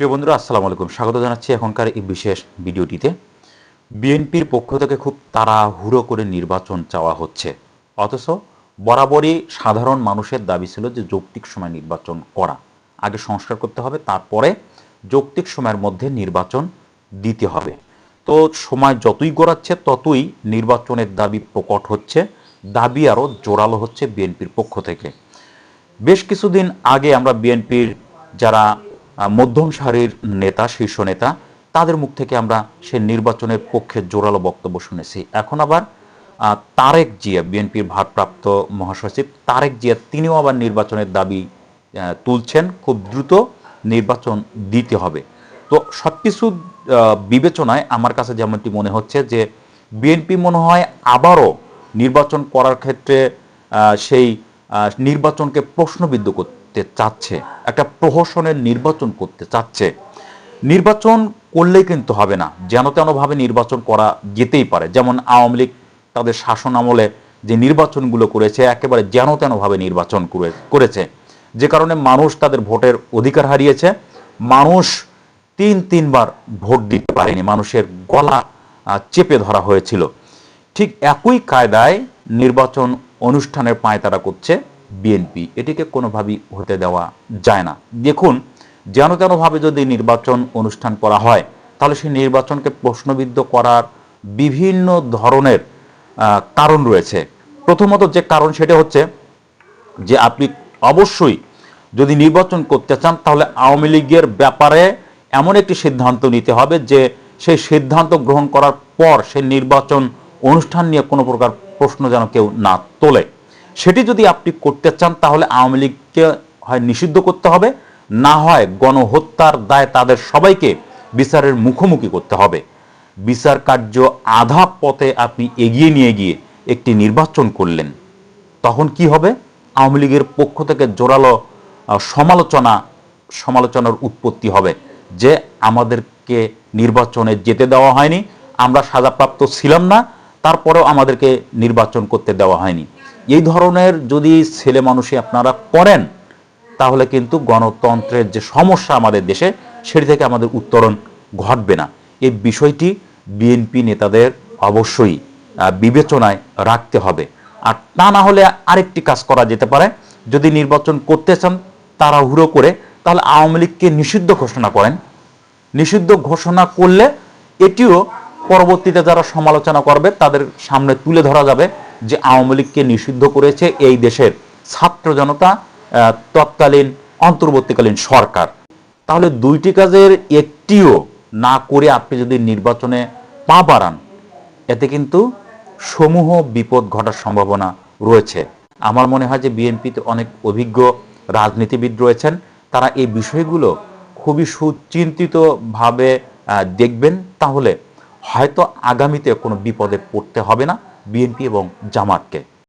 প্রিয় বন্ধুরা, আসসালামু আলাইকুম। স্বাগত জানাচ্ছি এখনকার এই বিশেষ ভিডিওটিতে। বিএনপির পক্ষ থেকে খুব তাড়াহুড়ো করে নির্বাচন চাওয়া হচ্ছে। অথচ বরাবরই সাধারণ মানুষের দাবি ছিল যে যৌক্তিক সময় নির্বাচন করা। আগে সংস্কার করতে হবে, তারপরে যৌক্তিক সময়ের মধ্যে নির্বাচন দিতে হবে। তো সময় যতই গড়াচ্ছে, ততই নির্বাচনের দাবি প্রকট হচ্ছে, দাবি আরও জোরালো হচ্ছে বিএনপির পক্ষ থেকে। বেশ কিছুদিন আগে আমরা বিএনপির যারা মধ্যম সারির নেতা, শীর্ষ নেতা, তাদের মুখ থেকে আমরা সে নির্বাচনের পক্ষে জোরালো বক্তব্য শুনেছি। এখন আবার তারেক জিয়া, বিএনপির ভারপ্রাপ্ত মহাসচিব তারেক জিয়া, তিনিও আবার নির্বাচনের দাবি তুলছেন। খুব দ্রুত নির্বাচন দিতে হবে। তো সব কিছু বিবেচনায় আমার কাছে যেমনটি মনে হচ্ছে যে, বিএনপি মনে হয় আবারও নির্বাচন করার ক্ষেত্রে সেই নির্বাচনকে প্রশ্নবিদ্ধ করতে চাচ্ছে, একটা প্রহসনের নির্বাচন করতে চাচ্ছে। নির্বাচন করলেই কিন্তু হবে না, যেন তেনভাবে নির্বাচন করা যেতেই পারে। যেমন আওয়ামী লীগ তাদের শাসন আমলে যে নির্বাচনগুলো করেছে, একেবারে যেন তেনভাবে নির্বাচন করে করেছে। যে কারণে মানুষ তাদের ভোটের অধিকার হারিয়েছে। মানুষ তিন তিনবার ভোট দিতে পারেনি, মানুষের গলা চেপে ধরা হয়েছিল। ঠিক একই কায়দায় নির্বাচন অনুষ্ঠানের পায়তারা করছে বিএনপি। এটিকে কোনোভাবেই হতে দেওয়া যায় না। দেখুন, যেন তেনভাবে যদি নির্বাচন অনুষ্ঠান করা হয়, তাহলে সেই নির্বাচনকে প্রশ্নবিদ্ধ করার বিভিন্ন ধরনের কারণ রয়েছে। প্রথমত যে কারণ সেটা হচ্ছে যে আপনি অবশ্যই যদি নির্বাচন করতে চান, তাহলে আওয়ামী লীগের ব্যাপারে এমন একটি সিদ্ধান্ত নিতে হবে যে সেই সিদ্ধান্ত গ্রহণ করার পর সেই নির্বাচন অনুষ্ঠান নিয়ে কোনো প্রকার প্রশ্ন যেন কেউ না তোলে। সেটি যদি আপনি করতে চান, তাহলে আওয়ামী লীগকে হয় নিষিদ্ধ করতে হবে, না হয় গণহত্যার দায় তাদের সবাইকে বিচারের মুখোমুখি করতে হবে। বিচার কার্য আধা পথে আপনি এগিয়ে নিয়ে গিয়ে একটি নির্বাচন করলেন, তখন কি হবে? আওয়ামী লীগের পক্ষ থেকে জোরালো সমালোচনা, সমালোচনার উৎপত্তি হবে যে, আমাদেরকে নির্বাচনে যেতে দেওয়া হয়নি, আমরা সাজাপ্রাপ্ত ছিলাম না তারপরেও আমাদেরকে নির্বাচন করতে দেওয়া হয়নি। এই ধরনের যদি ছেলে মানুষই আপনারা করেন, তাহলে কিন্তু গণতন্ত্রের যে সমস্যা আমাদের দেশে, সেটি থেকে আমাদের উত্তরণ ঘটবে না। এই বিষয়টি বিএনপি নেতাদের অবশ্যই বিবেচনায় রাখতে হবে। আর তা না হলে আরেকটি কাজ করা যেতে পারে। যদি নির্বাচন করতে চান তাড়াহুড়ো করে, তাহলে আওয়ামী লীগকে নিষিদ্ধ ঘোষণা করেন। নিষিদ্ধ ঘোষণা করলে এটিও পরবর্তীতে যারা সমালোচনা করবে, তাদের সামনে তুলে ধরা যাবে যে আওয়ামী লীগকে নিষিদ্ধ করেছে এই দেশের ছাত্র জনতা তৎকালীন, অন্তর্বর্তীকালীন সরকার। তাহলে দুইটি কাজের একটিও না করে আপনি যদি নির্বাচনে পা বাড়ান, এতে কিন্তু সমূহ বিপদ ঘটার সম্ভাবনা রয়েছে। আমার মনে হয় যে বিএনপিতে অনেক অভিজ্ঞ রাজনীতিবিদ রয়েছেন, তারা এই বিষয়গুলো খুবই সুচিন্তিতভাবে দেখবেন। তাহলে হয়তো আগামীতে কোনো বিপদে পড়তে হবে না বিএনপি এবং জামাতকে।